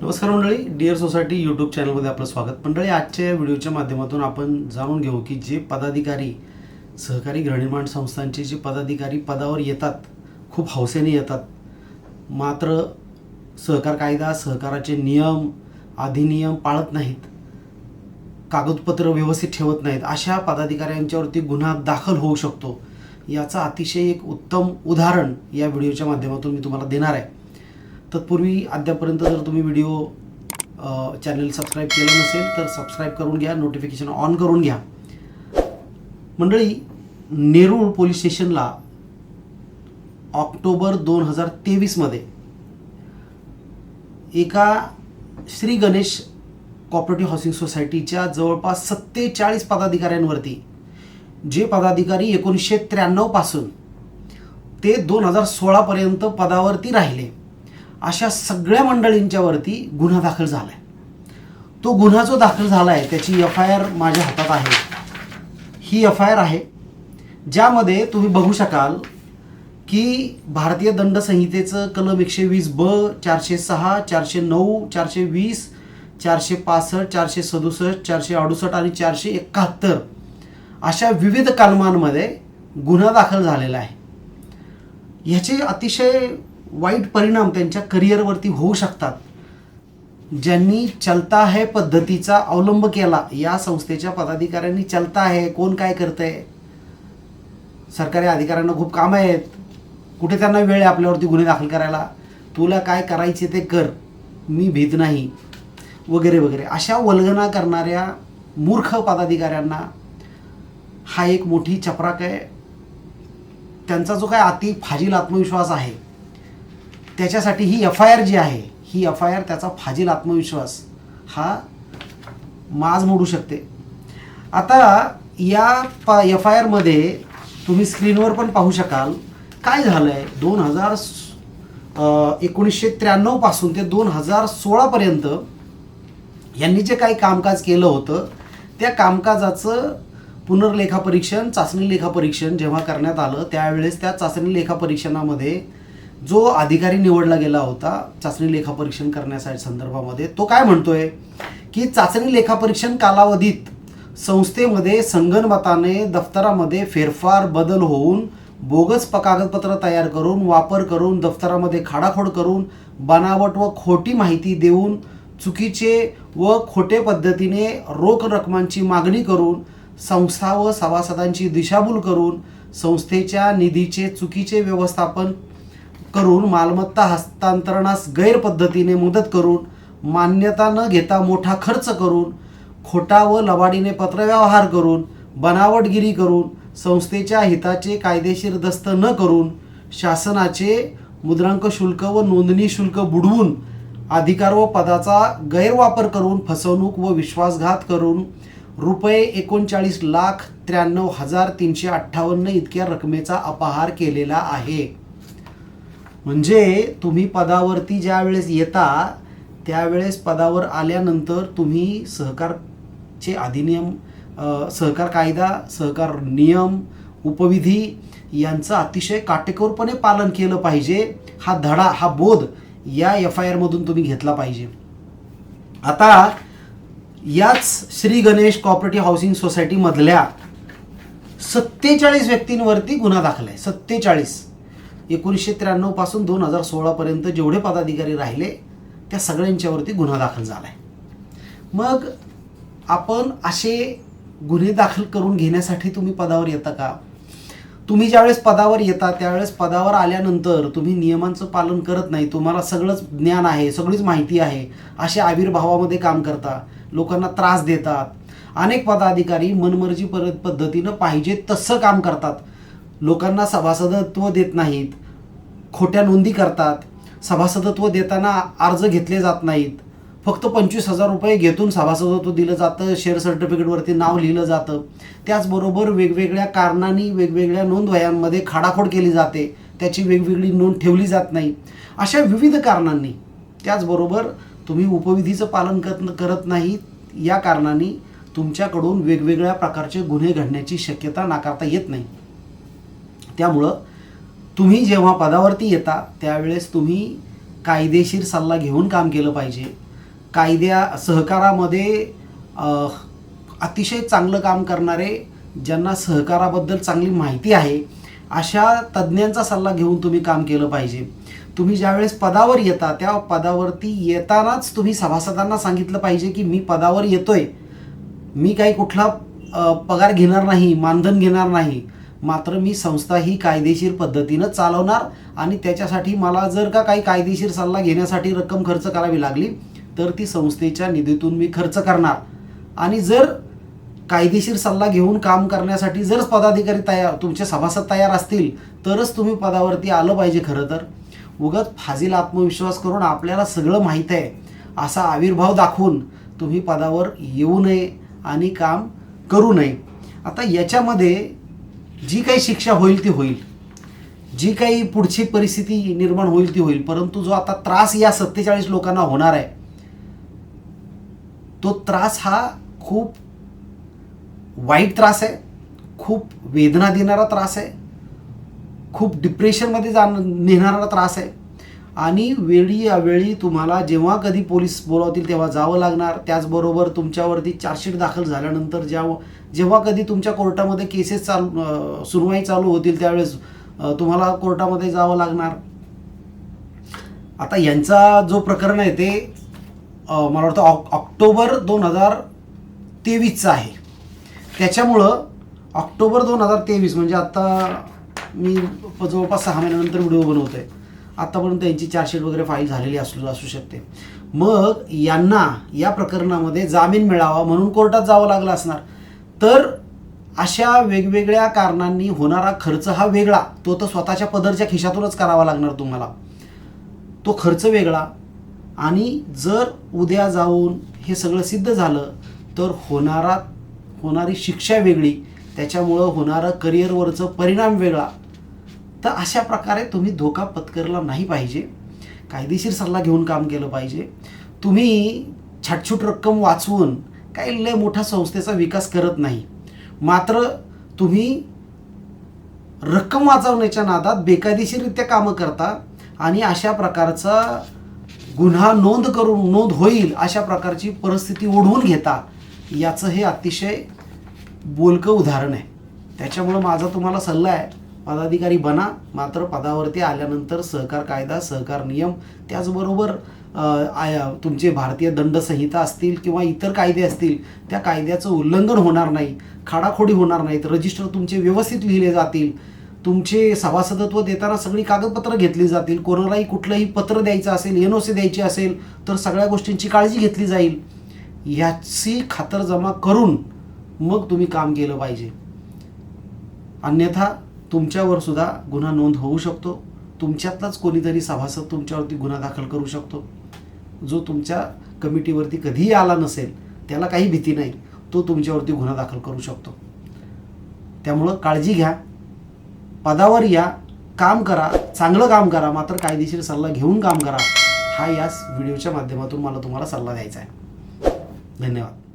नमस्कार मंडळी dear society YouTube चॅनलमध्ये आपलं स्वागत. मंडळी आजच्या या व्हिडिओच्या माध्यमातून आपण जाणून घेऊ की जे पदाधिकारी सहकारी गृहनिर्माण संस्थांचे जे पदाधिकारी पदावर येतात खूप हौसेने येतात मात्र सहकार कायदा सहकाराचे नियम अधिनियम पाळत नाहीत कागदपत्र व्यवस्थित ठेवत नाहीत अशा पदाधिकाऱ्यांच्यावरती गुन्हा दाखल होऊ शकतो याचं अतिशय एक उत्तम उदाहरण या व्हिडिओच्या माध्यमातून मी तुम्हाला देणार आहे. तत्पूर्वी अद्यापर्यंत जर तुम्ही व्हिडिओ चॅनल सबस्क्राईब केलं नसेल तर सबस्क्राईब करून घ्या नोटिफिकेशन ऑन करून घ्या. मंडळी नेरूळ पोलीस स्टेशनला ऑक्टोबर दोन हजार तेवीसमध्ये एका श्री गणेश कॉपरेटिव्ह हाऊसिंग सोसायटीच्या जवळपास सत्तेचाळीस पदाधिकाऱ्यांवरती जे पदाधिकारी एकोणीसशे त्र्याण्णवपासून ते दोन हजार सोळापर्यंत पदावरती राहिले. अशा सगळ्या मंडळींच्या वरती गुन्हा दाखल झाला आहे तो गुन्हा जो दाखल झाला आहे त्याची एफ आय आर माझ्या हातात आहे. ही एफ आय आर आहे ज्यामध्ये तुम्ही बघू शकाल की भारतीय दंड संहितेचं कलम एकशे वीस ब चारशे सहा चारशे नऊ चारशे वीस चारशे पासष्ट चारशे सदुसष्ट चारशे अडुसष्ट आणि चारशे एकाहत्तर अशा विविध कलमांमध्ये गुन्हा दाखल झालेला आहे. ह्याचे अतिशय वाईट परिणाम त्यांच्या करिअरवरती होऊ शकतात. ज्यांनी चलता है पद्धतीचा अवलंब केला या संस्थेच्या पदाधिकाऱ्यांनी चलता है कोण काय करतंय? सरकारी अधिकाऱ्यांना खूप कामं आहेत. कुठे त्यांना वेळ आहे आपल्यावरती गुन्हे दाखल करायला? तुला काय करायचे ते कर. मी भीत नाही. वगैरे वगैरे. अशा वल्गना करणाऱ्या मूर्ख पदाधिकाऱ्यांना हा एक मोठी चपराक आहे. त्यांचा जो काय अति फाजील आत्मविश्वास आहे त्याच्यासाठी ही एफ आय आर जी आहे ही एफ आय आर त्याचा फाजील आत्मविश्वास हा माज मोडू शकते. आता या प एफ आय आरमध्ये तुम्ही स्क्रीनवर पण पाहू शकाल काय झालं आहे दोन हजार एकोणीसशे त्र्याण्णवपासून ते दोन हजार सोळापर्यंत यांनी जे काही कामकाज केलं होतं त्या कामकाजाचं पुनर्लेखापरीक्षण चाचणी लेखापरीक्षण जेव्हा करण्यात आलं त्यावेळेस त्या चाचणी लेखापरीक्षणामध्ये जो अधिकारी निवडला गेला होता चाचणी लेखापरीक्षण करण्यासाठी संदर्भामध्ये तो काय म्हणतोय? की चाचणी लेखापरीक्षण कालावधीत संस्थेमध्ये संगणमताने दफ्तरामध्ये फेरफार बदल होऊन बोगस कागदपत्र तयार करून वापर करून दफ्तरामध्ये खाडाखोड करून बनावट व खोटी माहिती देऊन चुकीचे व खोटे पद्धतीने रोख रकमांची मागणी करून संस्था व सभासदांची दिशाभूल करून संस्थेच्या निधीचे चुकीचे व्यवस्थापन करून मालमत्ता हस्तांतरणास गैरपद्धतीने मदत करून मान्यता न घेता मोठा खर्च करून खोटा व लबाडीने पत्रव्यवहार करून बनावटगिरी करून संस्थेच्या हिताचे कायदेशीर दस्त न करून शासनाचे मुद्रांक शुल्क व नोंदणी शुल्क बुडवून अधिकार व पदाचा गैरवापर करून फसवणूक व विश्वासघात करून रुपये एकोणचाळीस लाख त्र्याण्णव हजार तीनशे अठ्ठावन्न इतक्या रकमेचा अपहार केलेला आहे. म्हणजे तुम्ही पदावरती ज्या वेळेस येता त्यावेळेस पदावर आल्यानंतर तुम्ही सहकारचे अधिनियम सहकार कायदा सहकार नियम उपविधी यांचं अतिशय काटेकोरपणे पालन केलं पाहिजे. हा धडा हा बोध या एफ आय आरमधून तुम्ही घेतला पाहिजे. आता याच श्री गणेश कॉपरेटिव्ह हाऊसिंग सोसायटीमधल्या सत्तेचाळीस व्यक्तींवरती गुन्हा दाखल आहे. सत्तेचाळीस. एकोणीसशे त्र्याण्णवपासून दोन हजार सोळापर्यंत जेवढे पदाधिकारी राहिले त्या सगळ्यांच्यावरती गुन्हा दाखल झाला आहे मग आपण असे गुन्हे दाखल करून घेण्यासाठी तुम्ही पदावर येता का? तुम्ही ज्यावेळेस पदावर येता त्यावेळेस पदावर आल्यानंतर तुम्ही नियमांचं पालन करत नाही तुम्हाला सगळंच ज्ञान आहे सगळीच माहिती आहे अशा आविर्भावामध्ये काम करता लोकांना त्रास देतात. अनेक पदाधिकारी मनमर्जी पद्धतीनं पाहिजे तसं काम करतात. लोकांना सभासदत्व देत नाहीत खोट्या नोंदी करतात सभासदत्व देताना अर्ज घेतले जात नाहीत. फक्त पंचवीस हजार रुपये घेतून सभासदत्व दिलं जातं शेअर सर्टिफिकेटवरती नाव लिहिलं जातं. त्याचबरोबर वेगवेगळ्या कारणांनी वेगवेगळ्या नोंदवयांमध्ये खाडाखोड केली जाते. त्याची वेगवेगळी नोंद ठेवली जात नाही. अशा विविध कारणांनी त्याचबरोबर तुम्ही उपविधीचं पालन करत करत नाही या कारणांनी तुमच्याकडून वेगवेगळ्या प्रकारचे गुन्हे घडण्याची शक्यता नाकारता येत नाही. त्यामुळं तुम्ही जेव्हा पदावरती येता त्यावेळेस तुम्ही कायदेशीर सल्ला घेऊन काम केलं पाहिजे. कायद्या सहकारामध्ये अतिशय चांगलं काम करणारे ज्यांना सहकाराबद्दल चांगली माहिती आहे अशा तज्ज्ञांचा सल्ला घेऊन तुम्ही काम केलं पाहिजे. तुम्ही ज्यावेळेस पदावर येता त्या पदावरती येतानाच तुम्ही सभासदांना सांगितलं पाहिजे की मी पदावर येतोय. मी काही कुठला पगार घेणार नाही मानधन घेणार नाही. मात्र मी संस्था ही कायदेशीर पद्धतीनं चालवणार आणि त्याच्यासाठी मला जर का काही कायदेशीर सल्ला घेण्यासाठी रक्कम खर्च करावी लागली तर ती संस्थेच्या निधीतून मी खर्च करणार. आणि जर कायदेशीर सल्ला घेऊन काम करण्यासाठी जर पदाधिकारी तयार तुमचे सभासद तयार असतील तरच तुम्ही पदावरती आलं पाहिजे खरं तर. उगाच फाजील आत्मविश्वास करून आपल्याला सगळं माहीत आहे असा आविर्भाव दाखवून तुम्ही पदावर येऊ नये आणि काम करू नये. आता याच्यामध्ये जी काही शिक्षा होईल ती होईल. जी काही पुढची परिस्थिती निर्माण होईल ती होईल. परंतु जो आता त्रास या सत्तेचाळीस लोकांना होणार आहे तो त्रास हा खूप वाईट त्रास आहे खूप वेदना देणारा त्रास आहे खूप डिप्रेशनमध्ये जाण नेणारा त्रास आहे. आणि वेळी अवेळी तुम्हाला जेव्हा कधी पोलीस बोलावतील तेव्हा जावं लागणार. त्याचबरोबर तुमच्यावरती चार्जशीट दाखल झाल्यानंतर ज्या जेव्हा कधी तुमच्या कोर्टामध्ये केसेस चालू सुनवाई चालू होतील त्यावेळेस तुम्हाला कोर्टामध्ये जावं लागणार? आता यांचा जो प्रकरण आहे ते मला वाटतं ऑक ऑक्टोबर दोन हजार तेवीसचं आहे. त्याच्यामुळं ऑक्टोबर दोन हजार तेवीस म्हणजे आता मी जवळपास सहा महिन्यानंतर व्हिडिओ बनवतो आहे आत्तापर्यंत त्यांची चार्जशीट वगैरे फाईल झालेली असू असू शकते. मग यांना या प्रकरणामध्ये जामीन मिळावा म्हणून कोर्टात जावं लागलं असणार. तर अशा वेगवेगळ्या कारणांनी होणारा खर्च हा वेगळा. तो तर स्वतःच्या पदरच्या खिशातूनच करावा लागणार तुम्हाला. तो खर्च वेगळा. आणि जर उद्या जाऊन हे सगळं सिद्ध झालं तर होणारा होणारी शिक्षा वेगळी त्याच्यामुळं होणारं करिअरवरचं परिणाम वेगळा. तर अशा प्रकारे तुम्ही धोका पत्करला नाही पाहिजे. कायदेशीर सल्ला घेऊन काम केलं पाहिजे. तुम्ही छाटछूट रक्कम वाचवून काही लय मोठ्या संस्थेचा विकास करत नाही. मात्र तुम्ही रक्कम वाचवण्याच्या नादात बेकायदेशीररित्या कामं करता आणि अशा प्रकारचा गुन्हा नोंद करून नोंद होईल अशा प्रकारची परिस्थिती ओढवून घेता याचं हे अतिशय बोलकं उदाहरण आहे. त्याच्यामुळं माझा तुम्हाला सल्ला आहे पदाधिकारी बना मात्र पदावरती आल्यानंतर सहकार कायदा सहकार नियम त्याचबरोबर तुमचे भारतीय दंडसंहिता असतील किंवा इतर कायदे असतील त्या कायद्याचं उल्लंघन होणार नाही खाडाखोडी होणार नाहीत रजिस्टर तुमचे व्यवस्थित लिहिले जातील तुमचे सभासदत्व देताना सगळी कागदपत्रं घेतली जातील कोणालाही कुठलंही पत्र द्यायचं असेल एन ओ सी द्यायची असेल तर सगळ्या गोष्टींची काळजी घेतली जाईल. याची खातरजमा करून मग तुम्ही काम केलं पाहिजे. अन्यथा तुमच्यावर सुद्धा गुन्हा नोंद होऊ शकतो. तुमच्यातलाच कोणीतरी सभासद तुमच्यावरती गुन्हा दाखल करू शकतो. जो तुमच्या कमिटीवरती कधीही आला नसेल त्याला काही भीती नाही. तो तुमच्यावरती गुन्हा दाखल करू शकतो. त्यामुळं काळजी घ्या. पदावर या. काम करा. चांगलं काम करा. मात्र कायदेशीर सल्ला घेऊन काम करा. हा याच व्हिडिओच्या माध्यमातून मला तुम्हाला सल्ला द्यायचा आहे. धन्यवाद.